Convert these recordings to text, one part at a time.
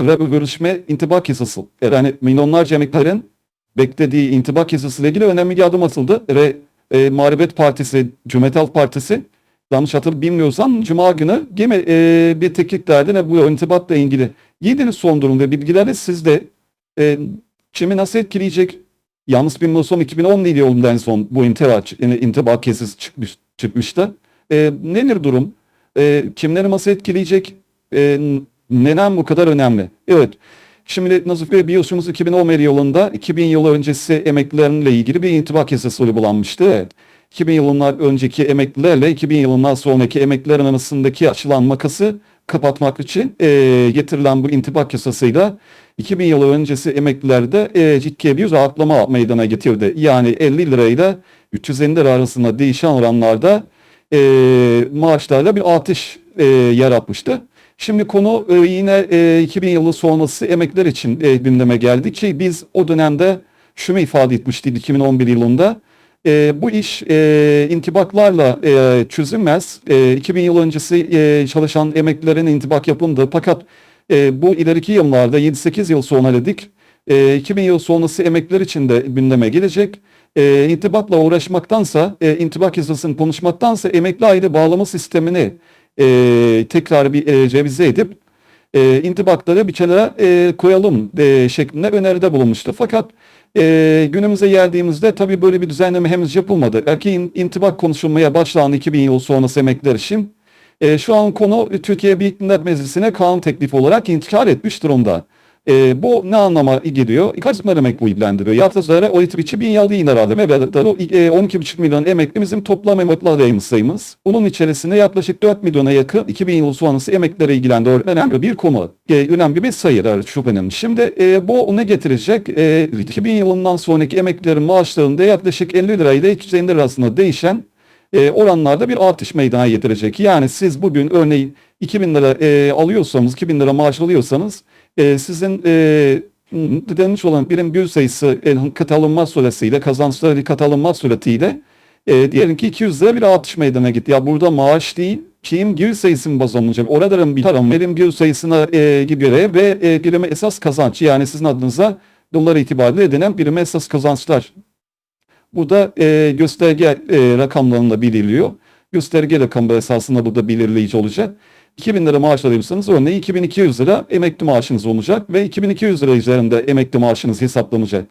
ve bu görüşme intibak yasası. Yani milyonlarca emeklerin beklediği intibak yasası ile ilgili önemli bir adım atıldı ve e, Muhalefet Partisi, Cumhuriyet Halk Partisi yanlış hatırlı bilmiyorsam Cuma günü gene e, bir teklif derdi ve bu intibatla ilgili yediğiniz son durum ve bilgileri sizde e, kimi nasıl etkileyecek? Yalnız bilmiyorsam 2017 yılında en son bu intibak, yani intibak yasası çıkmış, çıkmıştı. E, nedir durum? E, kimleri nasıl etkileyecek? E, neden bu kadar önemli? Evet. Şimdi Nazif Bey biliyorsunuz 2011 yılında 2000 yıl öncesi emeklilerinle ilgili bir intibak yasası uygulanmıştı. Evet. 2000 yılından önceki emeklilerle 2000 yılından sonraki emeklilerin arasındaki açılan makası kapatmak için e, getirilen bu intibak yasasıyla 2000 yıl öncesi emeklilerde e, ciddi bir rahatlama meydana getirdi. Yani 50 lirayla 350 lira arasında değişen oranlarda e, maaşlarla bir artış e, yaratmıştı. Şimdi konu e, yine e, 2000 yılı sonrası emekliler için e, gündeme geldi ki biz o dönemde şunu ifade etmiştik 2011 yılında. E, bu iş e, intibaklarla e, çözülmez. E, 2000 yıl öncesi e, çalışan emeklilerin intibak yapıldı. Fakat e, bu ileriki yıllarda 7-8 yıl sonra dedik. E, 2000 yıl sonrası emekliler için de gündeme gelecek. E, intibakla uğraşmaktansa, e, intibak yasasını konuşmaktansa emekli aile bağlama sistemini e, tekrar bir e, revize edip e, intibakları bir kenara e, koyalım e, şeklinde öneride bulunmuştu. Fakat e, günümüze geldiğimizde tabii böyle bir düzenleme henüz yapılmadı. Belki in, intibak konuşulmaya başlandı 2000 yıl sonrası emekliler için. E, şu an konu Türkiye Büyük Millet Meclisi'ne kanun teklifi olarak intikal etmiş durumda. E, bu ne anlama geliyor? Kaç milyon emekli ilgilendiriyor? Yatırımlara o itibiçi bin yıl yine herhalde. Ve e, 12,5 milyon emekli bizim toplam emekli adayımız sayımız. Bunun içerisinde yaklaşık 4 milyona yakın 2000 yıl sonrası emeklilere ilgilendiriyor. Önemli bir konu. E, önemli bir sayı şüphenin. Şimdi e, bu ne getirecek? E, 2000 yılından sonraki emeklilerin maaşlarında yaklaşık 50 lirayla 250 lira arasında değişen e, oranlarda bir artış meydana getirecek. Yani siz bugün örneğin 2000 lira e, alıyorsanız, 2000 lira maaş alıyorsanız e, sizin e, denilmiş olan birim gün sayısı e, kat alınma süresiyle, kazançları kat alınma süretiyle e, diyelim ki 200 lira bir artış meydana gitti. Ya burada maaş değil, kim gir sayısı mı baz alınacak? Oraların bir tarım birim gün sayısına e, göre ve e, birime esas kazanç yani sizin adınıza dolar itibariyle edinen birime esas kazançlar Burada e, gösterge e, rakamlarında belirliyor. Gösterge rakamı esasında burada belirleyici olacak. 2000 lira maaş alıyorsanız örneğin 2200 lira emekli maaşınız olacak ve 2200 lira üzerinde emekli maaşınız hesaplanacak.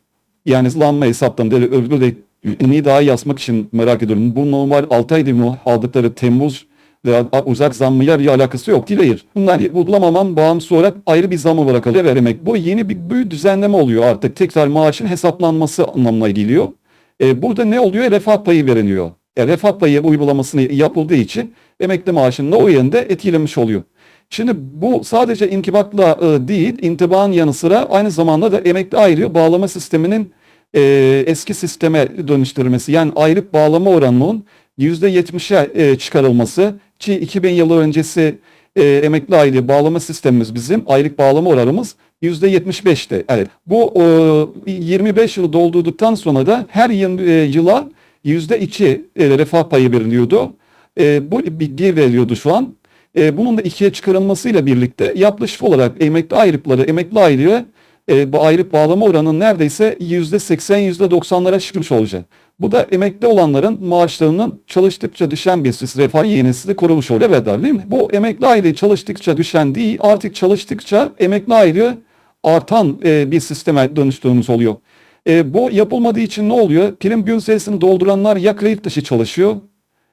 Yani zlanma hesaplandı. Öbürü neyi daha yazmak için merak ediyorum. Bu normal 6 ayda mı aldıkları Temmuz veya uzak zammıyla bir alakası yok değil hayır. Bunlar bulamaman bağımsız olarak ayrı bir zam olarak alıyor vermek. Bu yeni bir büyük düzenleme oluyor artık. Tekrar maaşın hesaplanması anlamına geliyor. E, burada ne oluyor? Refah payı veriliyor. E, refah payı uygulamasını yapıldığı için emekli maaşında o yönde etkilemiş oluyor. Şimdi bu sadece intibakla e, değil, intibağın yanı sıra aynı zamanda da emekli ayrı bağlama sisteminin e, eski sisteme dönüştürülmesi. Yani ayrık bağlama oranının %70'e e, çıkarılması ki 2000 yılı öncesi e, emekli aile bağlama sistemimiz bizim aylık bağlama oranımız %75'ti. Evet. Bu e, 25 yıl doldurduktan sonra da her yıl, e, yıla %2 e, refah payı veriliyordu. E, bu bilgi veriliyordu şu an. E, bunun da ikiye çıkarılmasıyla birlikte yaklaşık olarak emekli ayrıkları, emekli ayrığı e, bu ayrık bağlama oranının neredeyse %80, %90'lara çıkmış olacak. Bu da emekli olanların maaşlarının çalıştıkça düşen bir refah yenisi de korumuş oluyor. Evet değil mi? Bu emekli aylığı çalıştıkça düşen değil artık çalıştıkça emekli aylığı artan e, bir sisteme dönüştüğümüz oluyor. E, bu yapılmadığı için ne oluyor? Prim gün sayısını dolduranlar ya kayıt dışı çalışıyor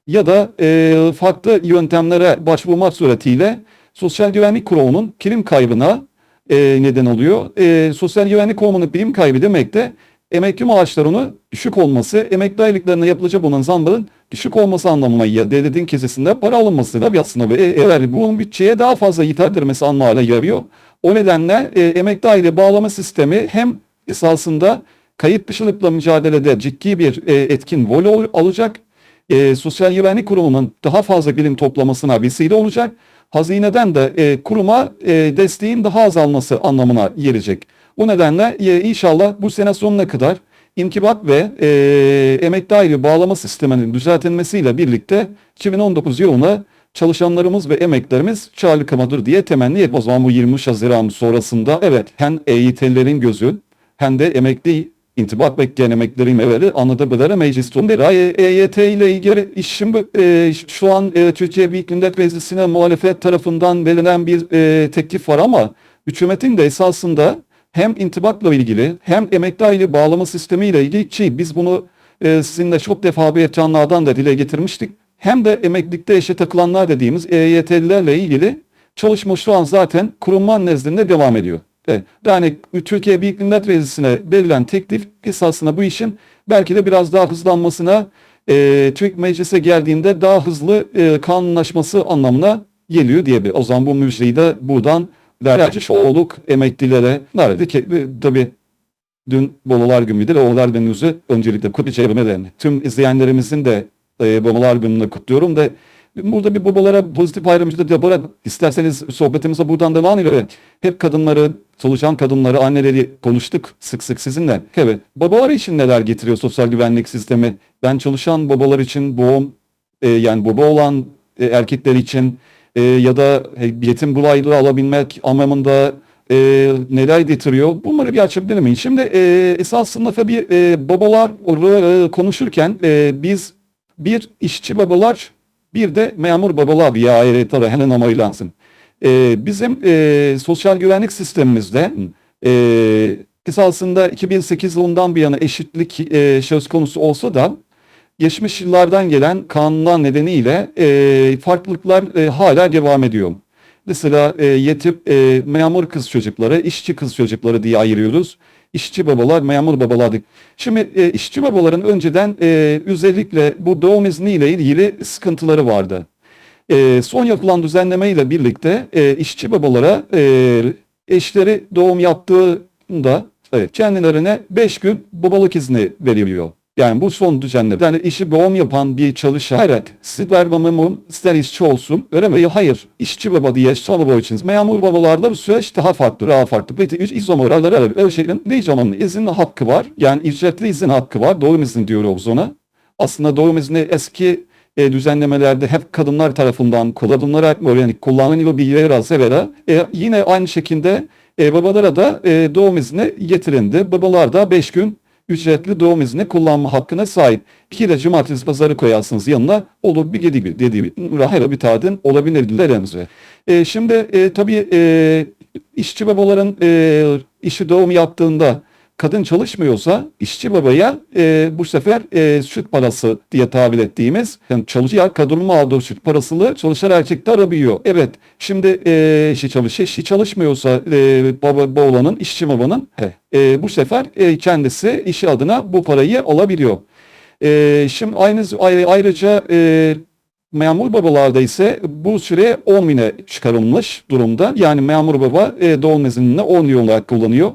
ya da e, farklı yöntemlere başvurmak suretiyle Sosyal Güvenlik Kurumu'nun prim kaybına e, neden oluyor. E, Sosyal Güvenlik Kurumu'nun prim kaybı demek de emekli maaşlarının düşük olması, emekli aylıklarına yapılacak olan zamların düşük olması anlamına ya devletin kesesinde para alınması da bir aslında ve eğer bunun bütçeye daha fazla ithal edilmesi anlamına yarıyor. O nedenle e, emekli aile bağlama sistemi hem esasında kayıt dışılıkla mücadelede ciddi bir e, etkin rol alacak. E, Sosyal Güvenlik Kurumu'nun daha fazla bilim toplamasına vesile olacak. Hazineden de e, kuruma e, desteğin daha azalması anlamına gelecek. Bu nedenle e, inşallah bu sene sonuna kadar intibak ve e, emekli aile bağlama sisteminin düzeltilmesiyle birlikte 2019 yılına çalışanlarımız ve emeklerimiz çağrılmadır diye temenni ediyorum. O zaman bu 23 Haziran sonrasında evet hem EYT'lerin gözü hem de emekli intibak bekleyen emeklerin evleri anlatabilir meclis durumda. EYT ile ilgili işim e, şu an e, Türkiye Büyük Millet Meclisi'ne muhalefet tarafından verilen bir e, teklif var ama hükümetin de esasında hem intibakla ilgili hem emekli aile bağlama sistemiyle ilgili ki biz bunu e, sizinle çok defa bir ekranlardan da dile getirmiştik. Hem de emeklilikte eşe takılanlar dediğimiz EYT'lilerle ilgili çalışma şu an zaten kurumlar nezdinde devam ediyor. Yani Türkiye Büyük Millet Meclisi'ne verilen teklif esasında bu işin belki de biraz daha hızlanmasına e, Türk Meclise geldiğinde daha hızlı e, kanunlaşması anlamına geliyor diye O zaman bu müjdeyi de buradan vermiş olduk emeklilere. Nerede ki e, tabii dün Bolular Günü'ydü ve Bolular Günü'nüzü öncelikle kutlayacağım. Tüm izleyenlerimizin de e, Babalar Günü'nü kutluyorum da burada bir babalara pozitif ayrımcılık da böyle isterseniz sohbetimize buradan devam edelim. Hep kadınları, çalışan kadınları, anneleri konuştuk sık sık sizinle. Evet, babalar için neler getiriyor sosyal güvenlik sistemi? Ben çalışan babalar için doğum, e, yani baba olan e, erkekler için e, ya da yetim bulaylığı alabilmek anlamında e, neler getiriyor? Bunları bir açabilir miyim? Şimdi e, esasında tabii e, babalar e, konuşurken e, biz bir işçi babalar bir de memur babalar bir ayrıca hemen amaylansın. E, bizim e, sosyal güvenlik sistemimizde e, esasında 2008 yılından bir yana eşitlik e, söz konusu olsa da geçmiş yıllardan gelen kanunlar nedeniyle e, farklılıklar e, hala devam ediyor. Mesela e, yetim e, memur kız çocukları, işçi kız çocukları diye ayırıyoruz. İşçi babalar, memur babalar. Şimdi e, işçi babaların önceden e, özellikle bu doğum izniyle ilgili sıkıntıları vardı. E, son yapılan düzenleme ile birlikte e, işçi babalara e, eşleri doğum yaptığında evet, kendilerine 5 gün babalık izni veriliyor. Yani bu son düzenle. Yani işi doğum yapan bir çalışan evet sper mamamım ister işçi olsun öyle mi? Hayır işçi baba diye baba için memur babalarda bu süreç daha farklı daha farklı. Peki izin oraları öyle şeylerin ne zamanlı izin hakkı var. Yani ücretli izin hakkı var. Doğum izni diyoruz ona. Aslında doğum izni eski e, düzenlemelerde hep kadınlar tarafından kadınlara yani kullanılıyor bir yer az evvela. E, yine aynı şekilde e, babalara da e, doğum izni getirildi. Babalar da 5 gün ücretli doğum izni kullanma hakkına sahip. İki de cumartesi pazarı koyarsınız yanına olur bir gidi bir dediği rahera bir tadın olabilir dilerimize. E, şimdi e, tabii e, işçi babaların e, işi doğum yaptığında kadın çalışmıyorsa işçi babaya e, bu sefer e, süt parası diye tabir ettiğimiz yani çalışıyor kadının aldığı süt parasını çalışan erkek de arabiliyor. Evet şimdi e, işi çalışıyor, işi çalışmıyorsa e, baba, bu olanın işçi babanın e, bu sefer e, kendisi işi adına bu parayı alabiliyor. E, şimdi aynı ayrıca e, Memur babalarda ise bu süre 10 bine çıkarılmış durumda. Yani memur baba e, doğum iznini 10 yıl olarak kullanıyor.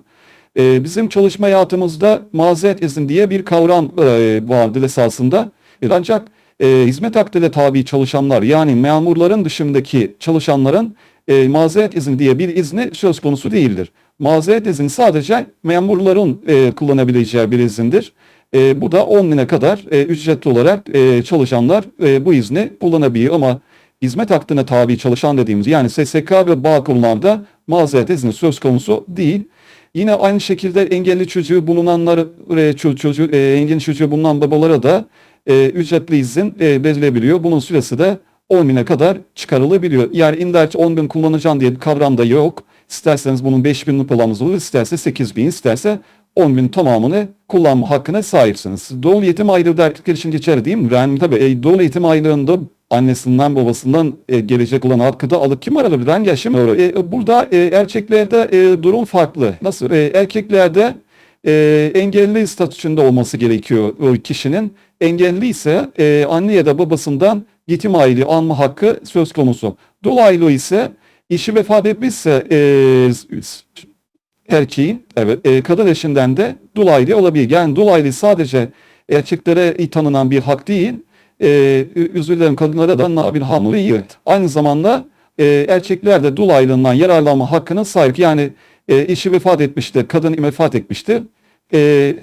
E, bizim çalışma hayatımızda mazeret izin diye bir kavram e, vardır esasında. E, ancak e, hizmet hakkıyla tabi çalışanlar yani memurların dışındaki çalışanların e, mazeret izin diye bir izni söz konusu değildir. Mazeret izin sadece memurların e, kullanabileceği bir izindir. E, bu da 10 bine kadar e, ücretli olarak e, çalışanlar e, bu izni kullanabiliyor ama hizmet hakkına tabi çalışan dediğimiz yani SSK ve bağ konularda mazeret izni söz konusu değil. Yine aynı şekilde engelli çocuğu bulunanlar, e, çocuğu, e, engelli çocuğu bulunan babalara da e, ücretli izin verilebiliyor. Bunun süresi de 10 bine kadar çıkarılabiliyor. Yani illa 10 bin kullanacaksın diye bir kavram da yok. İsterseniz bunun 5 binlik olanınız olur, isterse 8 bin, isterse 10 bin tamamını kullanma hakkına sahipsiniz. Doğal eğitim aylığı da erkekler için geçerli değil mi? Yani tabii e, doğal eğitim aylığında annesinden babasından e, gelecek olan hakkı da alıp kim alabilir? Ben yaşım. E, burada e, erkeklerde e, durum farklı. Nasıl? E, erkeklerde e, engelli statüsünde olması gerekiyor o kişinin. Engelli ise e, anne ya da babasından yetim aylığı alma hakkı söz konusu. Dolaylı ise işi vefat etmişse e, erkeğin evet e, kadın eşinden de dolaylı olabilir. Yani dolaylı sadece erkeklere tanınan bir hak değil e, özür dilerim kadınlara da nabil hamuru iyi. Aynı zamanda e, erkekler de dul aylığından yararlanma hakkına sahip. Yani e, eşi vefat etmiştir, kadın vefat etmiştir. E,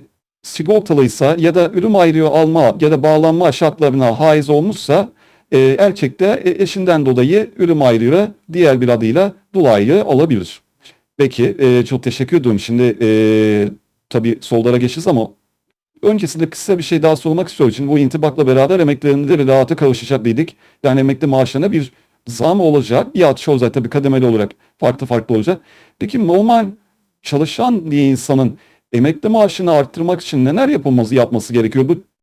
sigortalıysa ya da ürün ayrıyor alma ya da bağlanma şartlarına haiz olmuşsa E, erkek de e, eşinden dolayı ürüm ayrığı diğer bir adıyla dul ayrığı olabilir. Peki e, çok teşekkür ediyorum. Şimdi e, tabii sollara geçeceğiz ama öncesinde kısa bir şey daha sormak istiyorum. Şimdi bu intibakla beraber emeklerinde bir rahata kavuşacak dedik. Yani emekli maaşlarına bir zam olacak. Bir artış olacak tabii kademeli olarak farklı farklı olacak. Peki normal çalışan bir insanın emekli maaşını arttırmak için neler yapılması yapması gerekiyor? Bu